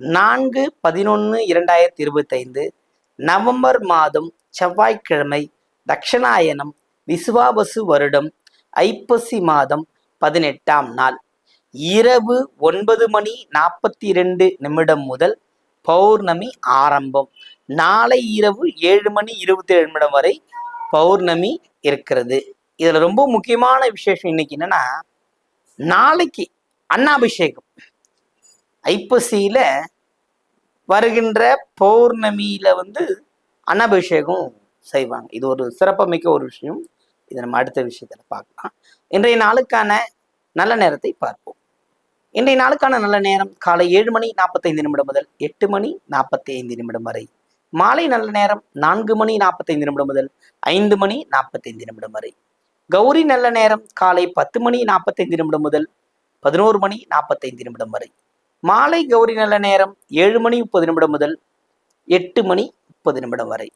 நான்கு பதினொன்று இரண்டாயிரத்தி இருபத்தைந்து நவம்பர் மாதம் செவ்வாய்க்கிழமை தக்ஷணாயனம் விசுவாபசு வருடம் ஐப்பசி மாதம் பதினெட்டாம் நாள். இரவு ஒன்பது மணி நாற்பத்தி ரெண்டு நிமிடம் முதல் பௌர்ணமி ஆரம்பம். நாளை இரவு ஏழு மணி இருபத்தி ஏழு நிமிடம் வரை பௌர்ணமி இருக்கிறது. இதுல ரொம்ப முக்கியமான விசேஷம் இன்னைக்கு என்னன்னா நாளைக்கு அன்னாபிஷேகம். ஐப்பசியில வருகின்ற பௌர்ணமியில வந்து அன்னபிஷேகம் செய்வாங்க. இது ஒரு சிறப்புமிக்க ஒரு விஷயம். இதை நம்ம அடுத்த விஷயத்துல பார்க்கலாம். இன்றைய நாளுக்கான நல்ல நேரத்தை பார்ப்போம். இன்றைய நாளுக்கான நல்ல நேரம் காலை ஏழு மணி நாற்பத்தைந்து நிமிடம் முதல் எட்டு மணி நாற்பத்தி ஐந்து நிமிடம் வரை. மாலை நல்ல நேரம் நான்கு மணி நாற்பத்தைந்து நிமிடம் முதல் ஐந்து மணி நாற்பத்தைந்து நிமிடம் வரை. கௌரி நல்ல நேரம் காலை பத்து மணி நாற்பத்தைந்து நிமிடம் முதல் பதினோரு மணி நாற்பத்தைந்து நிமிடம் வரை. மாலை கௌரி நல்ல நேரம் ஏழு மணி முப்பது நிமிடம் முதல் எட்டு மணி முப்பது நிமிடம் வரை.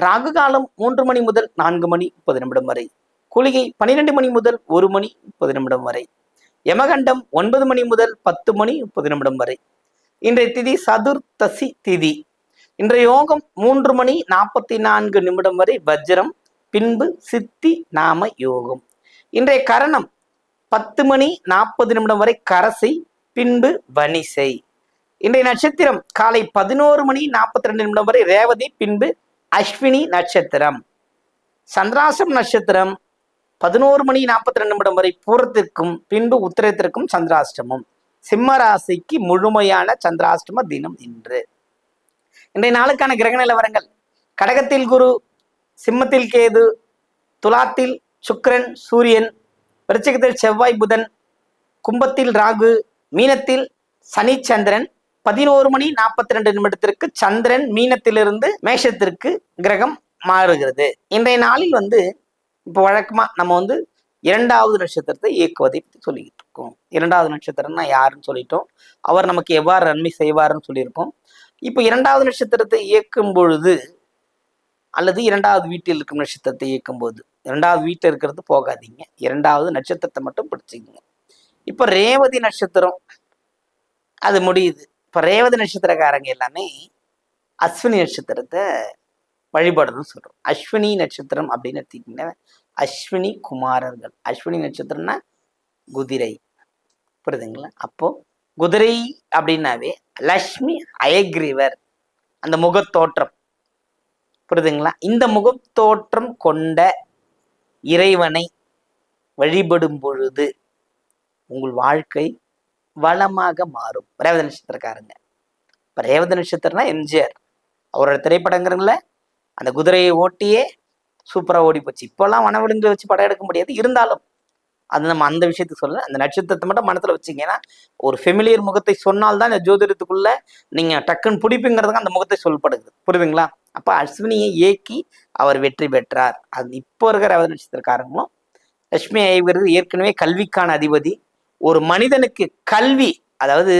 ராகு காலம் மூன்று மணி முதல் நான்கு மணி முப்பது நிமிடம் வரை. குளிகை பன்னிரெண்டு மணி முதல் ஒரு மணி முப்பது நிமிடம் வரை. யமகண்டம் ஒன்பது மணி முதல் பத்து மணி முப்பது நிமிடம் வரை. இன்றைய திதி சதுர்த்தசி திதி. இன்றைய யோகம் மூன்று மணி நாற்பத்தி நான்கு நிமிடம் வரை வஜ்ரம் பின்பு சித்தி நாம யோகம். இன்றைய கரணம் பத்து மணி நாற்பது நிமிடம் வரை கரசை பின்பு வனிசை இன்றைய நட்சத்திரம் காலை பதினோரு மணி நாற்பத்தி ரெண்டு நிமிடம் வரை ரேவதி பின்பு அஸ்வினி நட்சத்திரம். சந்திராசம் நட்சத்திரம் பதினோரு மணி நாற்பத்தி ரெண்டு நிமிடம் வரை பூரத்திற்கும் பின்பு உத்திரத்திற்கும் சந்திராஷ்டமம். சிம்ம ராசிக்கு முழுமையான சந்திராஷ்டம தினம் இன்று. இன்றைய நாளுக்கான கிரக நிலவரங்கள். கடகத்தில் குரு சிம்மத்தில் கேது துலாத்தில் சுக்கரன் சூரியன் விருச்சிகத்தில் செவ்வாய் புதன் கும்பத்தில் ராகு மீனத்தில் சனி சந்திரன் பதினோரு மணி நாற்பத்தி ரெண்டு நிமிடத்திற்கு சந்திரன் மீனத்திலிருந்து மேஷத்திற்கு கிரகம் மாறுகிறது. இன்றைய நாளில் வந்து இப்போ வழக்கமா நம்ம வந்து இரண்டாவது நட்சத்திரத்தை இயக்குவதை பற்றி சொல்லிக்கிட்டு இருக்கோம். இரண்டாவது நட்சத்திரம்னா யாருன்னு சொல்லிட்டோம். அவர் நமக்கு எவ்வாறு நன்மை செய்வாருன்னு சொல்லியிருக்கோம். இப்போ இரண்டாவது நட்சத்திரத்தை இயக்கும் பொழுது அல்லது இரண்டாவது வீட்டில் இருக்கும் நட்சத்திரத்தை இயக்கும் போது இரண்டாவது வீட்டில் இருக்கிறது போகாதீங்க. இரண்டாவது நட்சத்திரத்தை மட்டும் பிடிச்சிக்கங்க. இப்போ ரேவதி நட்சத்திரம் அது முடியுது. இப்போ ரேவதி நட்சத்திரக்காரங்க எல்லாமே அஸ்வினி நட்சத்திரத்தை வழிபடணும்னு சொல்றோம். அஸ்வினி நட்சத்திரம் அப்படின்னு எடுத்துக்கிட்டீங்கன்னா அஸ்வினி குமாரர்கள். அஸ்வினி நட்சத்திரம்னா குதிரை. புரியுதுங்களா? அப்போ குதிரை அப்படின்னாவே லக்ஷ்மி அயக்ரிவர். அந்த முகத்தோற்றம். புரியுதுங்களா? இந்த முகத்தோற்றம் கொண்ட இறைவனை வழிபடும் பொழுது உங்கள் வாழ்க்கை வளமாக மாறும். ரேவத நட்சத்திரக்காரங்க. இப்போ ரேவத நட்சத்திரம்னா எம்ஜிஆர். அவரோட திரைப்படங்கிறங்கள அந்த குதிரையை ஓட்டியே சூப்பராக ஓடி போச்சு. இப்போல்லாம் வனவிலங்குகளை வச்சு படம் எடுக்க முடியாது. இருந்தாலும் அது நம்ம அந்த விஷயத்தை சொல்ல அந்த நட்சத்திரத்தை மட்டும் மனத்தில் வச்சுங்கன்னா ஒரு ஃபெமிலியர் முகத்தை சொன்னால்தான் இந்த ஜோதிடத்துக்குள்ள நீங்கள் டக்குன்னு பிடிப்புங்கிறதுக்கு அந்த முகத்தை சொல்லப்படுது. புரியுதுங்களா? அப்போ அஸ்வினியை ஏக்கி அவர் வெற்றி பெற்றார். அது இப்போ இருக்கிற ரேவத நட்சத்திரக்காரங்களும் லட்சுமி ஐவர் ஏற்கனவே கல்விக்கான அதிபதி. ஒரு மனிதனுக்கு கல்வி அதாவது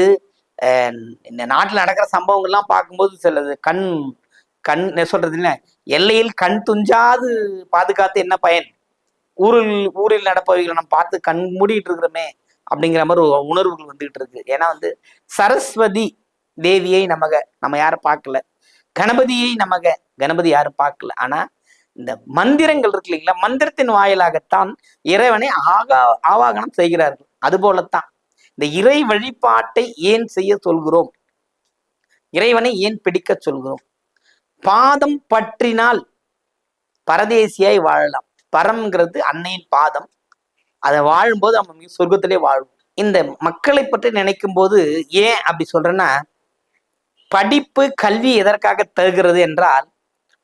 அஹ், இந்த நாட்டில் நடக்கிற சம்பவங்கள்லாம் பார்க்கும்போது சிலது கண் கண் என்ன சொல்றது இல்லை எல்லையில் கண் துஞ்சாது பாதுகாத்து என்ன பயன்? ஊரில் ஊரில் நடப்பவைகளை நம்ம பார்த்து கண் மூடிட்டு இருக்கிறோமே அப்படிங்கிற மாதிரி ஒரு உணர்வுகள் வந்துகிட்டு இருக்கு. ஏன்னா வந்து சரஸ்வதி தேவியை நமக நம்ம யாரும் பார்க்கல. கணபதியை நமக கணபதி யாரும் பார்க்கல. ஆனா இந்த மந்திரங்கள் இருக்கு இல்லைங்களா மந்திரத்தின் வாயிலாகத்தான் இறைவனை ஆகா ஆவாகனம் செய்கிறார்கள். அது போலத்தான் இந்த இறை வழிபாட்டை ஏன் செய்ய சொல்கிறோம்? இறைவனை ஏன் பிடிக்க சொல்கிறோம்? பாதம் பற்றினால் பரதேசியாய் வாழலாம். பரம்ங்கிறது அன்னையின் பாதம். அதை வாழும்போது நம்ம மிக சொர்க்கத்திலே வாழும் இந்த மக்களை பற்றி நினைக்கும் போது ஏன் அப்படி சொல்றேன்னா படிப்பு கல்வி எதற்காக தருகிறது என்றால்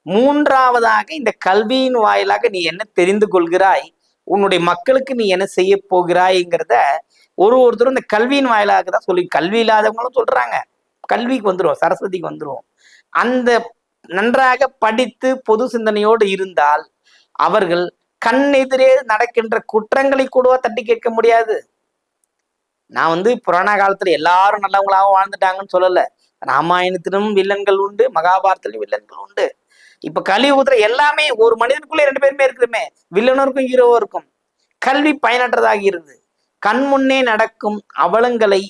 மூன்றாவதாக இந்த கல்வியின் வாயிலாக நீ என்ன தெரிந்து கொள்கிறாய்? உன்னுடைய மக்களுக்கு நீ என்ன செய்ய போகிறாய்ங்கிறத ஒரு ஒருத்தரும் இந்த கல்வியின் வாயிலாக தான் சொல்லி கல்வி இல்லாதவங்களும் சொல்றாங்க. கல்விக்கு வந்துடும் சரஸ்வதிக்கு வந்துடும் அந்த நன்றாக படித்து பொது சிந்தனையோடு இருந்தால் அவர்கள் கண் எதிரே நடக்கின்ற குற்றங்களை கூடவா தட்டி கேட்க முடியாது. நான் வந்து புராண காலத்துல எல்லாரும் நல்லவங்களாகவும் வாழ்ந்துட்டாங்கன்னு சொல்லல. ராமாயணத்திலும் வில்லன்கள் உண்டு மகாபாரதத்திலும் வில்லன்கள் உண்டு. இப்ப கலியுகத்துல எல்லாமே ஒரு மனிதனுக்குள்ள ரெண்டு பேருமே இருக்குமே வில்லனருக்கும் ஹீரோவும் இருக்கும் கல்வி பயனற்றதாக இருக்குது கண் முன்னே நடக்கும் அவலங்களை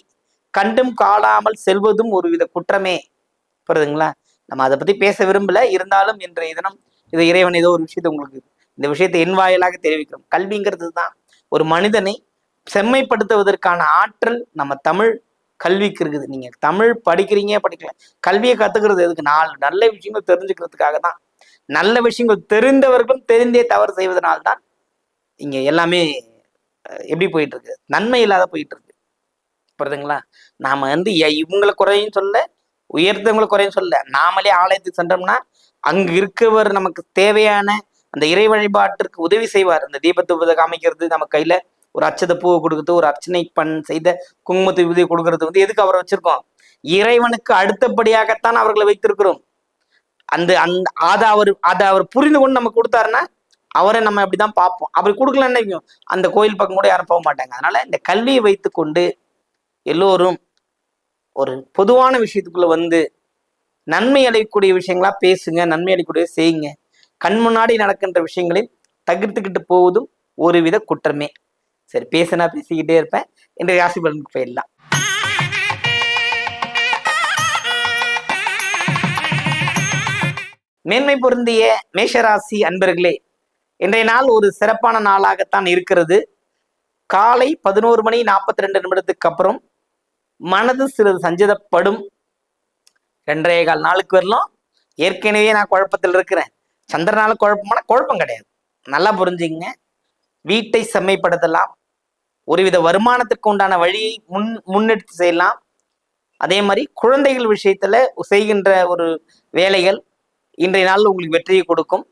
கண்டும் காணாமல் செல்வதும் ஒருவித குற்றமே. புரியுதுங்களா? நம்ம அதை பத்தி பேச விரும்பல. இருந்தாலும் இன்றைய தினம் இது இறைவன் ஏதோ ஒரு விஷயத்தை உங்களுக்கு இந்த விஷயத்தை என் வாயிலாக தெரிவிக்கிறோம். கல்விங்கிறது தான் ஒரு மனிதனை செம்மைப்படுத்துவதற்கான ஆற்றல் நம்ம தமிழ் கல்விக்கு இருக்குது. நீங்க தமிழ் படிக்கிறீங்க படிக்கல. கல்வியை கத்துக்கிறது எதுக்கு? நாலு நல்ல விஷயங்கள் தெரிஞ்சுக்கிறதுக்காக தான் நல்ல விஷயங்கள் தெரிந்தவர்களும் தெரிந்தே தவறு செய்வதனால்தான் இங்க எல்லாமே எப்படி போயிட்டு இருக்கு நன்மை இல்லாத போயிட்டு இருக்கு புரியுதுங்களா? நாம வந்து இவங்களை குறையும் சொல்ல உயர்த்தவங்களை குறையும் சொல்ல நாமளே ஆலயத்துக்கு சென்றோம்னா அங்கு இருக்கவர் நமக்கு தேவையான அந்த இறை வழிபாட்டிற்கு உதவி செய்வார். அந்த தீபத்தை காமிக்கிறது நம்ம கையில ஒரு அச்சத பூவை கொடுக்குறது ஒரு அர்ச்சனை பண் செய்த குங்குமத்து உதவி கொடுக்கறது வந்து எதுக்கு அவரை வச்சிருக்கோம்? இறைவனுக்கு அடுத்தபடியாகத்தான் அவர்களை வைத்திருக்கிறோம். அந்த அந்த அதை அவர் அதை அவர் புரிந்து கொண்டு நம்ம கொடுத்தாருன்னா அவரை நம்ம அப்படிதான் பார்ப்போம். அப்படி கொடுக்கலன்னு அந்த கோயில் பக்கம் கூட யாரும் போக மாட்டாங்க. அதனால இந்த கல்வியை வைத்துக்கொண்டு எல்லோரும் ஒரு பொதுவான விஷயத்துக்குள்ள வந்து நன்மை அடையக்கூடிய விஷயங்களா பேசுங்க நன்மை அடையக்கூடிய செய்யுங்க. கண் முன்னாடி நடக்கின்ற விஷயங்களில் தவிர்த்துக்கிட்டு போவதும் ஒரு வித குற்றமே. சரி பேசினா பேசிக்கிட்டே இருப்பேன். இன்றைய ராசி பலனுக்கு போயிடலாம் மேன்மை பொருந்திய மேஷராசி அன்பர்களே இன்றைய நாள் ஒரு சிறப்பான நாளாகத்தான் இருக்கிறது. காலை பதினோரு மணி நாற்பத்தி ரெண்டு நிமிடத்துக்கு அப்புறம் மனது சிறிது சஞ்சதப்படும். ரெண்டரை கால் நாளுக்கு வரலாம். ஏற்கனவே நான் குழப்பத்தில் இருக்கிறேன். சந்திரனால குழப்பமான குழப்பம் கிடையாது. நல்லா புரிஞ்சுங்க வீட்டை செம்மைப்படுத்தலாம். ஒருவித வருமானத்துக்கு உண்டான வழியை முன் முன்னெடுத்து செய்யலாம். அதே மாதிரி குழந்தைகள் விஷயத்துல செய்கின்ற ஒரு வேலைகள் இன்றைய நாள் உங்களுக்கு வெற்றியை கொடுக்கும்.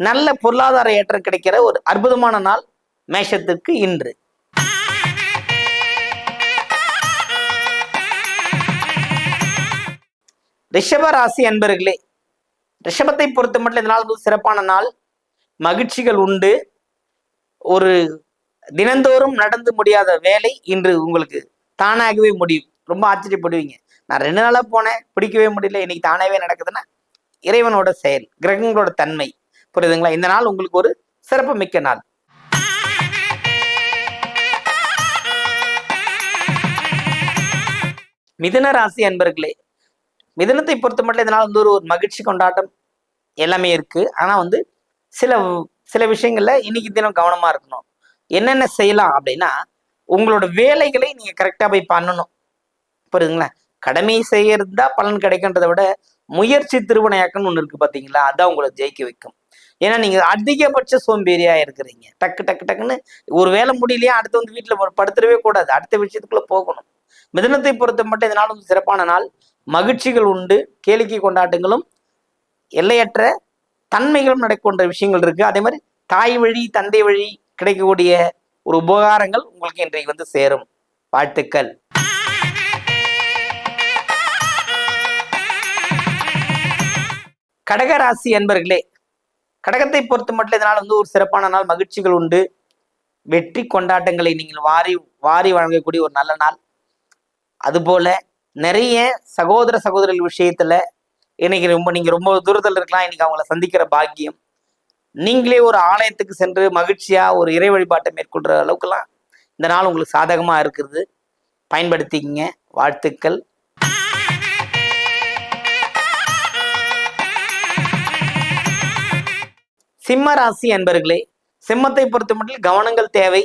நல்ல பொருளாதார ஏற்றம் கிடைக்கிற ஒரு அற்புதமான நாள் மேஷத்திற்கு இன்று. ரிஷப ராசி அன்பர்களே ரிஷபத்தை பொறுத்த மட்டும் இந்த நாள் வந்து சிறப்பான நாள். மகிழ்ச்சிகள் உண்டு. ஒரு தினந்தோறும் நடந்து முடியாத வேலை இன்று உங்களுக்கு தானாகவே முடியும். ரொம்ப ஆச்சரியப்படுவீங்க. நான் ரெண்டு நாளாக போனேன் பிடிக்கவே முடியல. இன்னைக்கு தானாகவே நடக்குதுன்னா இறைவனோட செயல் கிரகங்களோட தன்மை. புரியுதுங்களா? இந்த நாள் உங்களுக்கு ஒரு சிறப்பு மிக்க நாள். மிதுன ராசி அன்பர்களே மிதனத்தை பொறுத்த மட்டும் இதனால் வந்து ஒரு ஒரு மகிழ்ச்சி கொண்டாட்டம் எல்லாமே இருக்கு. ஆனா வந்து சில சில விஷயங்கள்ல இன்னைக்கு தினம் கவனமா இருக்கணும். என்னென்ன செய்யலாம் அப்படின்னா உங்களோட வேலைகளை நீங்க கரெக்டா போய் பண்ணணும். புரியுதுங்களா? கடமை தான் பலன் கிடைக்கின்றத விட முயற்சி திருவினையாக்கம்னு ஒன்று இருக்கு பார்த்தீங்களா அதான் உங்களை ஜெயிக்க வைக்கும். ஏன்னா நீங்கள் அதிகபட்ச சோம்பேறியா இருக்கிறீங்க. டக்கு டக்கு டக்குன்னு ஒரு வேலை முடியலையா அடுத்து வந்து வீட்டில் படுத்துடவே கூடாது. அடுத்த விஷயத்துக்குள்ள போகணும். மிதனத்தை பொறுத்த மட்டும் இதனால் வந்து சிறப்பான நாள். மகிழ்ச்சிகள் உண்டு. கேளிக்கை கொண்டாட்டங்களும் எல்லையற்ற தன்மைகளும் நடக்கின்ற விஷயங்கள் இருக்கு. அதே மாதிரி தாய் வழி தந்தை வழி கிடைக்கக்கூடிய ஒரு உபகாரங்கள் உங்களுக்கு இன்றைக்கு வந்து சேரும். வாழ்த்துக்கள். கடகராசி அன்பர்களே கடகத்தை பொறுத்த மட்டும் இதனால் வந்து ஒரு சிறப்பான நாள் மகிழ்ச்சிகள் உண்டு. வெற்றி கொண்டாட்டங்களை நீங்கள் வாரி வாரி வழங்கக்கூடிய ஒரு நல்ல நாள். அதுபோல நிறைய சகோதர சகோதரிகள் விஷயத்துல இன்னைக்கு ரொம்ப நீங்க ரொம்ப தூரத்தில் இருக்கலாம் இன்னைக்கு அவங்கள சந்திக்கிற பாக்கியம். நீங்களே ஒரு ஆலயத்துக்கு சென்று மகிழ்ச்சியா ஒரு இறை வழிபாட்டை மேற்கொள்ற அளவுக்குலாம் இந்த நாள் உங்களுக்கு சாதகமா இருக்கிறது. பயன்படுத்திக்கங்க. வாழ்த்துக்கள். சிம்ம ராசி அன்பர்களே சிம்மத்தை பொறுத்த மட்டும் கவனங்கள் தேவை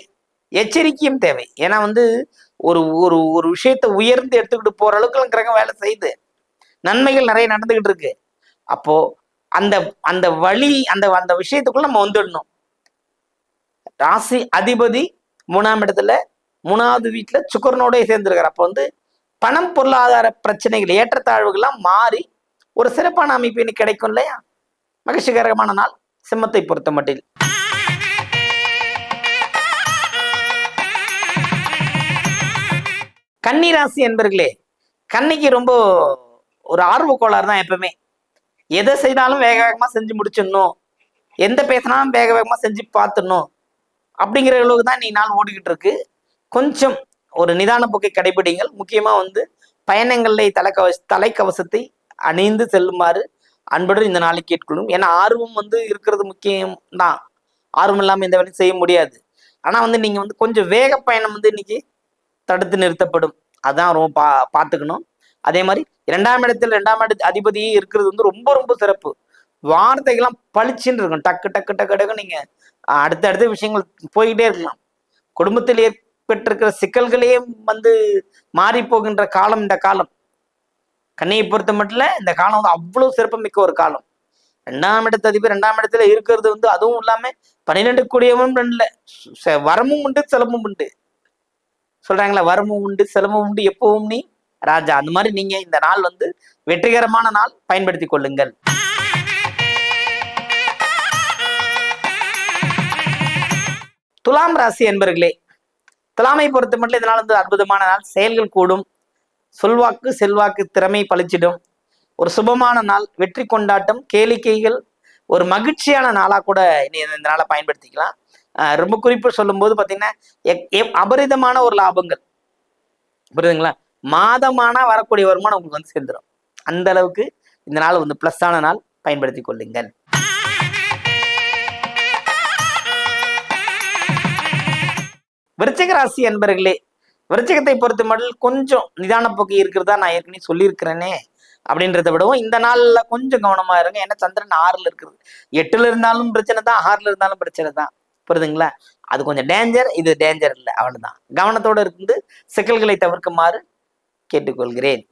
எச்சரிக்கையும் தேவை. ஏன்னா வந்து ஒரு ஒரு ஒரு விஷயத்தை உயர்ந்து எடுத்துக்கிட்டு போற அளவுக்கு கிரகம் வேலை செய்யுது நன்மைகள் நிறைய நடந்துகிட்டு இருக்கு. அப்போ அந்த அந்த வழி அந்த அந்த விஷயத்துக்குள்ள நம்ம வந்துடணும். ராசி அதிபதி மூணாம் இடத்துல மூணாவது வீட்டுல சுக்கரனோடய சேர்ந்துருக்கார். அப்போ வந்து பணம் பொருளாதார பிரச்சனைகள் ஏற்றத்தாழ்வுகள்லாம் மாறி ஒரு சிறப்பான அமைப்பு இன்னைக்கு கிடைக்கும் இல்லையா? மகிழ்ச்சிகரமான நாள். சிம்மத்தை பொறுத்த மட்டில். கன்னி ராசி என்பர்களே கன்னிக்கு ரொம்ப ஒரு ஆர்வ கோளாறு தான் எப்பவுமே. எதை செய்தாலும் வேக வேகமாக செஞ்சு முடிச்சிடணும். எந்த பேசினாலும் வேக வேகமாக செஞ்சு பார்த்துடணும். அப்படிங்கிற அளவுக்கு தான் நீ நாள் ஓடிக்கிட்டு இருக்கு. கொஞ்சம் ஒரு நிதான போக்கை கடைபிடிங்கள். முக்கியமாக வந்து பயணங்களில் தலைக்கவச தலைக்கவசத்தை அணிந்து செல்லுமாறு அன்புடன் இந்த நாளை கேட்கணும். ஏன்னா ஆர்வம் வந்து இருக்கிறது முக்கியம் தான் ஆர்வம் இல்லாமல் எந்த வேலையும் செய்ய முடியாது. ஆனால் வந்து நீங்கள் வந்து கொஞ்சம் வேக பயணம் வந்து இன்னைக்கு தடுத்து நிறுத்தப்படும். அதான் ரொம்ப பா பார்த்துக்கணும். அதே மாதிரி இரண்டாம் இடத்தில் ரெண்டாம் இட அதிபதியே இருக்கிறது வந்து ரொம்ப ரொம்ப சிறப்பு. வார்த்தைகள்லாம் பளிச்சுன்னு இருக்கும். டக்கு டக்கு டக்கு டக்கு நீங்கள் அடுத்தடுத்த விஷயங்கள் போய்கிட்டே இருக்கலாம். குடும்பத்தில் ஏற்பட்டிருக்கிற சிக்கல்களையும் வந்து மாறி போகின்ற காலம் இந்த காலம். கண்ணையை பொறுத்த மட்டும் இந்த காலம் வந்து அவ்வளவு சிறப்புமிக்க ஒரு காலம். ரெண்டாம் இடத்து அதிபர் ரெண்டாம் இடத்துல இருக்கிறது வந்து அதுவும் இல்லாம பன்னிரெண்டு கூடியவன் ரெண்டுல ச- வரமும் உண்டு செலவும் உண்டு. சொல்றாங்களா வரமும் உண்டு செலவும் உண்டு எப்பவும் நீ ராஜா. அந்த மாதிரி நீங்க இந்த நாள் வந்து வெற்றிகரமான நாள் பயன்படுத்தி கொள்ளுங்கள். துலாம் ராசி என்பர்களே துலாமை பொறுத்த மட்டும் இதனால் வந்து அற்புதமான நாள். செயல்கள் கூடும். சொல்வாக்கு செல்வாக்கு திறமை பளிச்சிடும் ஒரு சுபமான நாள் வெற்றி கொண்டாட்டம் கேளிக்கைகள் ஒரு மகிழ்ச்சியான நாளாக கூட இனி இந்த நாளை பயன்படுத்திக்கலாம். ரொம்ப குறிப்பு சொல்லும்போது பார்த்தீங்கன்னா எக்- அபரிதமான ஒரு லாபங்கள். புரியுதுங்களா? மாதமான வரக்கூடிய வருமானம் உங்களுக்கு வந்து சேர்ந்துடும் அந்த அளவுக்கு இந்த நாள் வந்து ப்ளஸ்ஸான நாள் பயன்படுத்தி கொள்ளுங்கள். விருச்சிக ராசி அன்பர்களே விருச்சிகத்தை பொறுத்த மட்டும் கொஞ்சம் நிதான போக்கு இருக்கிறதா நான் ஏற்கனவே சொல்லியிருக்கிறேனே அப்படின்றத விடவும் இந்த நாள்ல கொஞ்சம் கவனமா இருங்க. ஏன்னா சந்திரன் ஆறுல இருக்குது எட்டுல இருந்தாலும் பிரச்சனை தான் ஆறுல இருந்தாலும் பிரச்சனை தான். புரியுதுங்களா? அது கொஞ்சம் டேஞ்சர் இது டேஞ்சர் இல்லை. அவ்வளவுதான். கவனத்தோட இருந்து சிக்கல்களை தவிர்க்குமாறு கேட்டுக்கொள்கிறேன்.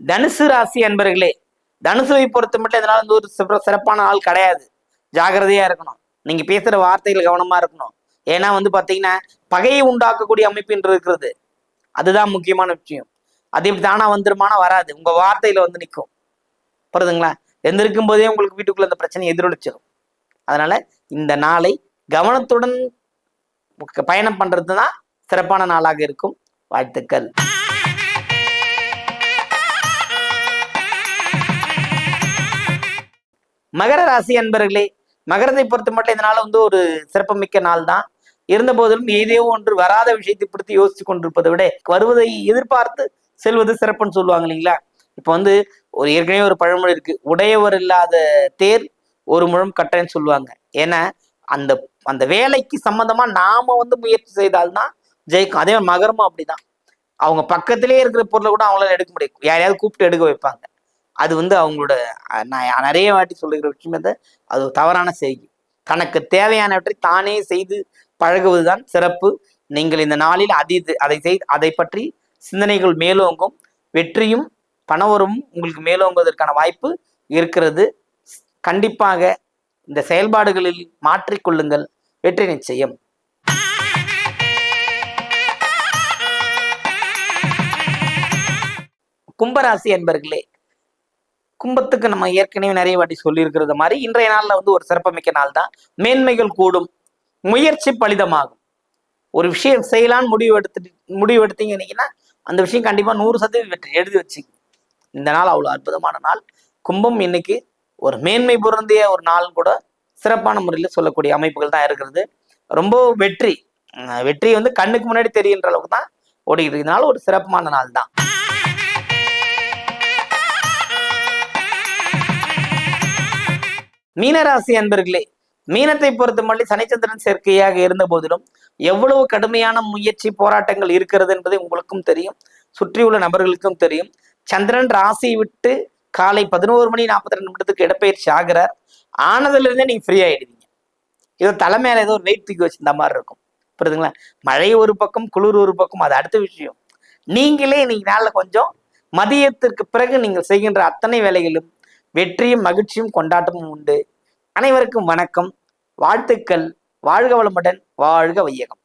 தனுசு ராசி அன்பர்களே தனுசுவை பொறுத்த மட்டும் இதனால வந்து ஒரு சிறப்பான ஆள் கிடையாது. ஜாகிரதையா இருக்கணும். நீங்க பேசுற வார்த்தைகள் கவனமா இருக்கணும். ஏன்னா வந்து பாத்தீங்கன்னா பகையை உண்டாக்கக்கூடிய அமைப்புன்றது இருக்கிறது. அதுதான் முக்கியமான விஷயம். அது இப்படி தானா வந்துருமானா வராது. உங்க வார்த்தையில வந்து நிற்கும் புரியுதுங்களா? எந்திருக்கும் போதே உங்களுக்கு வீட்டுக்குள்ள இந்த பிரச்சனை எதிரொலிச்சிடும் அதனால இந்த நாளை கவனத்துடன் பயணம் பண்றது தான் சிறப்பான நாளாக இருக்கும். வாழ்த்துக்கள். மகர ராசி அன்பர்களே மகரத்தை பொறுத்த மட்டும் இதனால வந்து ஒரு சிறப்புமிக்க நாள் தான் இருந்த போதிலும் ஏதோ ஒன்று வராத விஷயத்தை பிடித்து யோசிச்சு கொண்டிருப்பதை விட வருவதை எதிர்பார்த்து செல்வது சிறப்புன்னு சொல்லுவாங்க இல்லைங்களா? இப்போ வந்து ஒரு ஏற்கனவே ஒரு பழமொழி இருக்கு உடையவர் இல்லாத தேர் ஒரு முழம் கட்டன்னு சொல்லுவாங்க. ஏன்னா அந்த அந்த வேலைக்கு சம்பந்தமா நாம வந்து முயற்சி செய்தால்தான் ஜெயிக்கும். அதே மாதிரி மகரமும் அப்படிதான். அவங்க பக்கத்திலே இருக்கிற பொருளை கூட அவங்களால எடுக்க முடியும். யாரையாவது கூப்பிட்டு எடுக்க வைப்பாங்க. அது வந்து அவங்களோட நான் நிறைய வாட்டி சொல்லுகிற விஷயத்த அது அது ஒரு தவறான செய்கை தனக்கு தேவையானவற்றை தானே செய்து பழகுவதுதான் சிறப்பு. நீங்கள் இந்த நாளில் அதி அதை செய் அதை பற்றி சிந்தனைகள் மேலோங்கும். வெற்றியும் பணவரும் உங்களுக்கு மேலோங்குவதற்கான வாய்ப்பு இருக்கிறது. கண்டிப்பாக இந்த செயல்பாடுகளில் மாற்றிக்கொள்ளுங்கள் வெற்றி நிச்சயம். கும்பராசி என்பர்களே கும்பத்துக்கு நம்ம ஏற்கனவே நிறைய வாட்டி சொல்லியிருக்கிறது மாதிரி இன்றைய நாள்ல வந்து ஒரு சிறப்புமிக்க நாள் தான் மேன்மைகள் கூடும் முயற்சி பலிதமாகும். ஒரு விஷயம் செய்யலான்னு முடிவு எடுத்துட்டு முடிவு எடுத்தீங்கன்னா அந்த விஷயம் கண்டிப்பா நூறு சதவீதம் வெற்றி எழுதி வச்சுங்க. இந்த நாள் அவ்வளவு அற்புதமான நாள். கும்பம் இன்னைக்கு ஒரு மேன்மை பொருந்திய ஒரு நாள் கூட சிறப்பான முறையில் சொல்லக்கூடிய அமைப்புகள் தான் இருக்கிறது. ரொம்ப வெற்றி. அஹ் வெற்றி வந்து கண்ணுக்கு முன்னாடி தெரியுன்ற அளவுக்கு தான் ஓடிக்கிட்டு இருக்கனால ஒரு சிறப்பான நாள் தான் மீனராசி அன்பர்களே மீனத்தை பொறுத்த சனிச்சந்திரன் சேர்க்கையாக இருந்த போதிலும் எவ்வளவு கடுமையான முயற்சி போராட்டங்கள் இருக்கிறது என்பதை உங்களுக்கும் தெரியும். சுற்றியுள்ள நபர்களுக்கும் தெரியும். சந்திரன் ராசி விட்டு காலை பதினோரு மணி நாற்பத்தி ரெண்டு நிமிடத்துக்கு இடப்பெயர்ச்சி ஆகிறார். ஆனதுல இருந்தே நீங்க ஃப்ரீ ஆகிடுவீங்க ஏதோ தலை மேல ஏதோ ஒரு வெயிட் தூக்கி வச்சிருந்த மாதிரி இருக்கும். புரியுதுங்களா? மழை ஒரு பக்கம் குளிர் ஒரு பக்கம் அது அடுத்த விஷயம். நீங்களே இன்னைக்கு நாளில் கொஞ்சம் மதியத்திற்கு பிறகு நீங்கள் செய்கின்ற அத்தனை வேலைகளும் வெற்றியும் மகிழ்ச்சியும் கொண்டாட்டமும் உண்டு. அனைவருக்கும் வணக்கம். வாழ்த்துக்கள். வாழ்க வளமுடன். வாழ்க வையகம்.